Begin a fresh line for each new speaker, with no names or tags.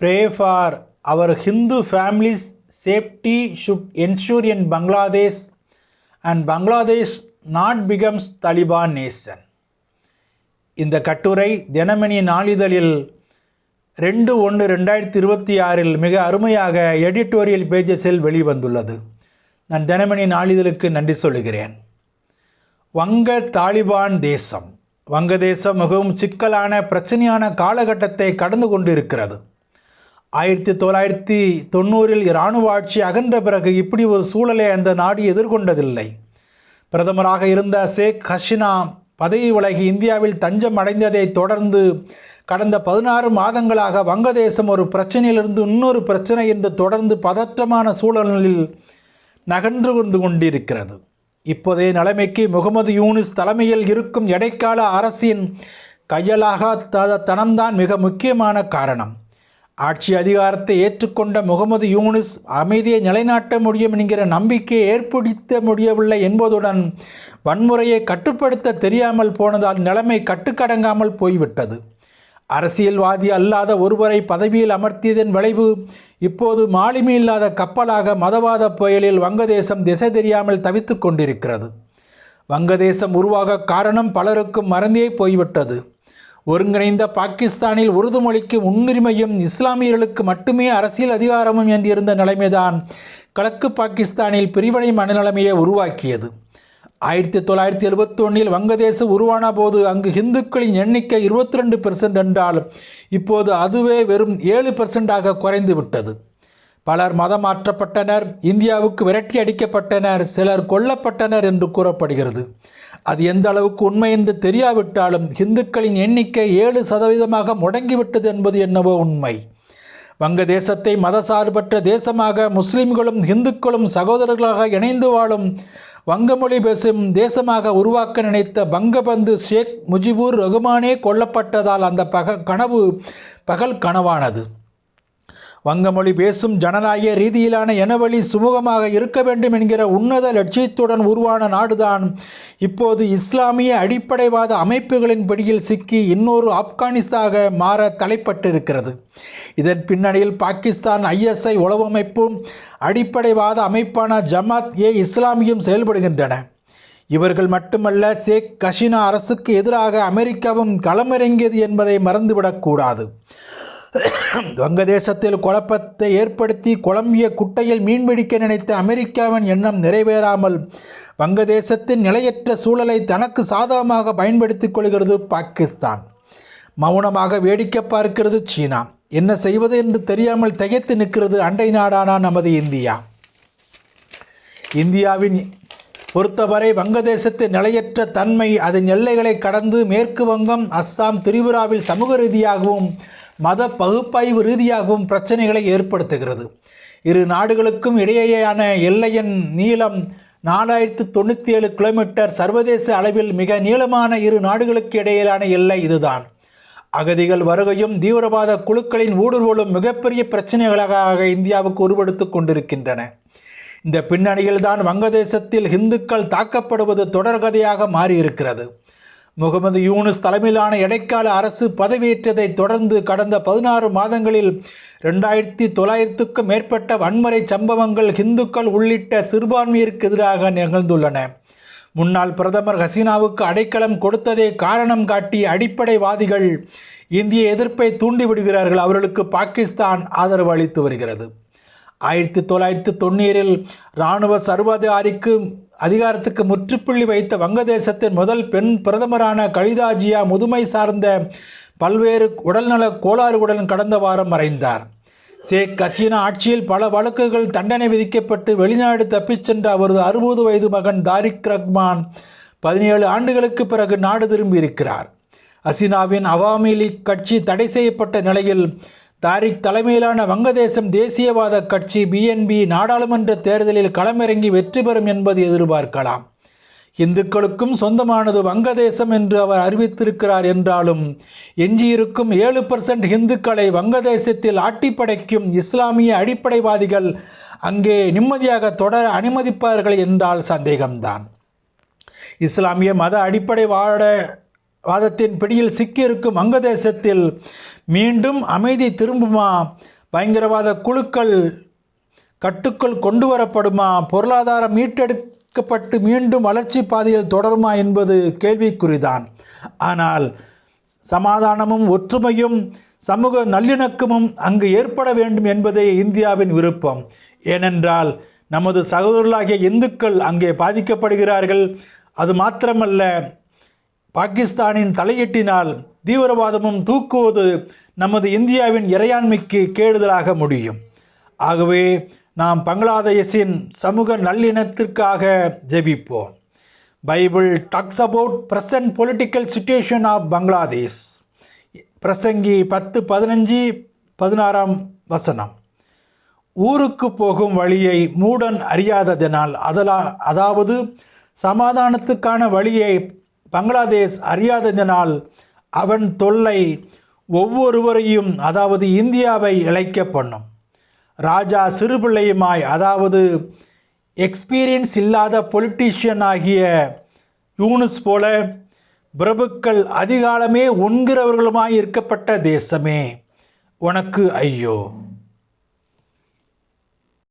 Pray for our Hindu families safety should ensure in Bangladesh and Bangladesh not becomes Taliban nation இந்த கட்டுரை தினமணி நாளிதழில் ரெண்டு ஒன்று ரெண்டாயிரத்தி இருபத்தி ஆறில் மிக அருமையாக எடிட்டோரியல் பேஜஸில் வெளிவந்துள்ளது. நான் தினமணி நாளிதழுக்கு நன்றி சொல்லுகிறேன். வங்க தாலிபான் தேசம். வங்கதேசம் மிகவும் சிக்கலான பிரச்சனையான காலகட்டத்தை கடந்து கொண்டிருக்கிறது. ஆயிரத்தி தொள்ளாயிரத்தி தொண்ணூறில் இராணுவ ஆட்சி அகன்ற பிறகு இப்படி ஒரு சூழலை அந்த நாடு எதிர்கொண்டதில்லை. பிரதமராக இருந்த ஷேக் ஹசினா பதவி விலகி இந்தியாவில் தஞ்சம் அடைந்ததைத் தொடர்ந்து கடந்த பதினாறு மாதங்களாக வங்கதேசம் ஒரு பிரச்சனையிலிருந்து இன்னொரு பிரச்சனை என்று தொடர்ந்து பதற்றமான சூழலில் நகன்று கொண்டு கொண்டிருக்கிறது. இப்போதைய நிலைமைக்கு முகமது யூனிஸ் தலைமையில் இருக்கும் இடைக்கால அரசின் கையலாக தனம்தான் மிக முக்கியமான காரணம். ஆட்சி அதிகாரத்தை ஏற்றுக்கொண்ட முகமது யூனிஸ் அமைதியை நிலைநாட்ட முடியும் என்கிற நம்பிக்கையை ஏற்படுத்த முடியவில்லை என்பதுடன் வன்முறையை கட்டுப்படுத்த தெரியாமல் போனதால் நிலைமை கட்டுக்கடங்காமல் போய்விட்டது. அரசியல்வாதி அல்லாத ஒருவரை பதவியில் அமர்த்தியதன் விளைவு இப்போது மாலுமி இல்லாத கப்பலாக மதவாத புயலில் வங்கதேசம் திசை தெரியாமல் தவித்து கொண்டிருக்கிறது. வங்கதேசம் உருவாக காரணம் பலருக்கும் மறந்தே போய்விட்டது. ஒருங்கிணைந்த பாகிஸ்தானில் உருது மொழிக்கு முன்னுரிமையும் இஸ்லாமியர்களுக்கு மட்டுமே அரசியல் அதிகாரமும் என்றிருந்த நிலைமைதான் கிழக்கு பாகிஸ்தானில் பிரிவினை மனநிலைமையை உருவாக்கியது. ஆயிரத்தி தொள்ளாயிரத்தி எழுபத்தி ஒன்றில் வங்கதேசம் உருவான போது அங்கு இந்துக்களின் எண்ணிக்கை இருபத்தி ரெண்டு பெர்சன்ட் என்றால் இப்போது அதுவே வெறும் ஏழு பெர்சென்டாக குறைந்து விட்டது பலர் மதம் மாற்றப்பட்டனர் இந்தியாவுக்கு விரட்டி அடிக்கப்பட்டனர் சிலர் கொல்லப்பட்டனர் என்று கூறப்படுகிறது. அது எந்த அளவுக்கு உண்மை என்று தெரியாவிட்டாலும் இந்துக்களின் எண்ணிக்கை ஏழு சதவீதமாக முடங்கிவிட்டது என்பது என்னவோ உண்மை. வங்கதேசத்தை மதசார்பற்ற தேசமாக முஸ்லிம்களும் இந்துக்களும் சகோதரர்களாக இணைந்து வாழும் வங்கமொழி பேசும் தேசமாக உருவாக்க நினைத்த பங்கபந்து ஷேக் முஜிபுர் ரகுமானே கொல்லப்பட்டதால் அந்த பக கனவு பகல் கனவானது. வங்கமொழி பேசும் ஜனநாயக ரீதியிலான இனவழி சுமூகமாக இருக்க வேண்டும் என்கிற உன்னத லட்சியத்துடன் உருவான நாடுதான். இப்போது இஸ்லாமிய அடிப்படைவாத அமைப்புகளின் பிடியில் சிக்கி இன்னொரு ஆப்கானிஸ்தாக மாற தலைப்பட்டிருக்கிறது. இதன் பின்னணியில் பாகிஸ்தான் ஐஎஸ்ஐ உளவமைப்பும் அடிப்படைவாத அமைப்பான ஜமாத் ஏ இஸ்லாமியும் செயல்படுகின்றன. இவர்கள் மட்டுமல்ல ஷேக் கஷினா அரசுக்கு எதிராக அமெரிக்காவும் களமிறங்கியது என்பதை மறந்துவிடக்கூடாது. வங்கதேசத்தில் குழப்பத்தை ஏற்படுத்தி கொலம்பிய குட்டையில் மீன்பிடிக்க நினைத்த அமெரிக்காவின் எண்ணம் நிறைவேறாமல் வங்கதேசத்தின் நிலையற்ற சூழலை தனக்கு சாதகமாக பயன்படுத்திக் கொள்கிறது பாகிஸ்தான். மௌனமாக வேடிக்கை பார்க்கிறது சீனா. என்ன செய்வது என்று தெரியாமல் திகைத்து நிற்கிறது அண்டை நாடான நமது இந்தியா. இந்தியாவின் பொறுத்தவரை வங்கதேசத்தின் நிலையற்ற தன்மை அதன் எல்லைகளை கடந்து மேற்கு வங்கம் அஸ்ஸாம் திரிபுராவில் சமூக ரீதியாகவும் மத பகுப்பாய்வு ரீதியாகவும் பிரச்சனைகளை ஏற்படுத்துகிறது. இரு நாடுகளுக்கும் இடையேயான எல்லையின் நீளம் நாலாயிரத்து தொண்ணூற்றி ஏழு கிலோமீட்டர். சர்வதேச அளவில் மிக நீளமான இரு நாடுகளுக்கு இடையிலான எல்லை இதுதான். அகதிகள் வருகையும் தீவிரவாத குழுக்களின் ஊடுருவலும் மிகப்பெரிய பிரச்சனைகளாக இந்தியாவுக்கு உருவெடுத்து கொண்டிருக்கின்றன. இந்த பின்னணியில் தான் வங்கதேசத்தில் இந்துக்கள் தாக்கப்படுவது தொடர்கதையாக மாறியிருக்கிறது. முகமது யூனுஸ் தலைமையிலான இடைக்கால அரசு பதவியேற்றதை தொடர்ந்து கடந்த பதினாறு மாதங்களில் ரெண்டாயிரத்தி தொள்ளாயிரத்துக்கும் மேற்பட்ட வன்முறை சம்பவங்கள் இந்துக்கள் உள்ளிட்ட சிறுபான்மையிற்கு எதிராக நிகழ்ந்துள்ளன. முன்னாள் பிரதமர் ஹசீனாவுக்கு அடைக்கலம் கொடுத்ததே காரணம் காட்டி அடிப்படைவாதிகள் இந்திய எதிர்ப்பை தூண்டிவிடுகிறார்கள் அவர்களுக்கு பாகிஸ்தான் ஆதரவு அளித்து வருகிறது. ஆயிரத்தி தொள்ளாயிரத்தி தொண்ணூறில் இராணுவ சர்வாதிகாரிக்கு அதிகாரத்துக்கு முற்றுப்புள்ளி வைத்த வங்கதேசத்தின் முதல் பெண் பிரதமரான கலிதாஜியா முதுமை சார்ந்த பல்வேறு உடல்நல கோளாறுகளுடன் கடந்த வாரம் மறைந்தார். ஷேக் ஹசீனா ஆட்சியில் பல வழக்குகள் தண்டனை விதிக்கப்பட்டு வெளிநாடு தப்பிச் சென்ற அவரது அறுபது வயது மகன் தாரிக் ரஹ்மான் பதினேழு ஆண்டுகளுக்கு பிறகு நாடு திரும்பியிருக்கிறார். ஹசீனாவின் அவாமி லீக் கட்சி தடை செய்யப்பட்ட நிலையில் தாரிக் தலைமையிலான வங்கதேசம் தேசியவாத கட்சி பிஎன்பி நாடாளுமன்ற தேர்தலில் களமிறங்கி வெற்றி பெறும் என்பது எதிர்பார்க்கலாம். இந்துக்களுக்கும் சொந்தமானது வங்கதேசம் என்று அவர் அறிவித்திருக்கிறார் என்றாலும் எஞ்சியிருக்கும் ஏழு பர்சன்ட் இந்துக்களை வங்கதேசத்தில் ஆட்டிப்படைக்கும் இஸ்லாமிய அடிப்படைவாதிகள் அங்கே நிம்மதியாக தொடர அனுமதிப்பார்கள் என்றால் சந்தேகம்தான். இஸ்லாமிய மத அடிப்படை வாட வாதத்தின் பிடியில் சிக்கியிருக்கும் வங்கதேசத்தில் மீண்டும் அமைதி திரும்புமா? பயங்கரவாத குழுக்கள் கட்டுக்குள் கொண்டு வரப்படுமா? பொருளாதாரம் மீட்டெடுக்கப்பட்டு மீண்டும் வளர்ச்சி பாதையில் தொடருமா என்பது கேள்விக்குறிதான். ஆனால் சமாதானமும் ஒற்றுமையும் சமூக நல்லிணக்கமும் அங்கு ஏற்பட வேண்டும் என்பதே இந்தியாவின் விருப்பம். ஏனென்றால் நமது சகோதரர்களாகிய இந்துக்கள் அங்கே பாதிக்கப்படுகிறார்கள். அது மாத்திரமல்ல பாகிஸ்தானின் தலையீட்டினால் தீவிரவாதமும் தூக்குவது நமது இந்தியாவின் இறையாண்மைக்கு கேடுதலாக முடியும். ஆகவே நாம் பங்களாதேஷின் சமூக நல்லிணத்திற்காக ஜெபிப்போம். Bible talks about present political situation of Bangladesh. பிரசங்கி பத்து பதினஞ்சு பதினாறாம் வசனம். ஊருக்கு போகும் வழியை மூடன் அறியாததினால் அதலா அதாவது சமாதானத்துக்கான வழியை பங்களாதேஷ் அறியாததினால் அவன் தொல்லை ஒவ்வொருவரையும் அதாவது இந்தியாவை இழைக்க பண்ணும். ராஜா சிறுபிள்ளையுமாய் அதாவது எக்ஸ்பீரியன்ஸ் இல்லாத பொலிட்டீஷியன் ஆகிய யூனுஸ் போல பிரபுக்கள் அதிகாலமே உண்கிறவர்களுமாய் இருக்கப்பட்ட தேசமே. உனக்கு ஐயோ.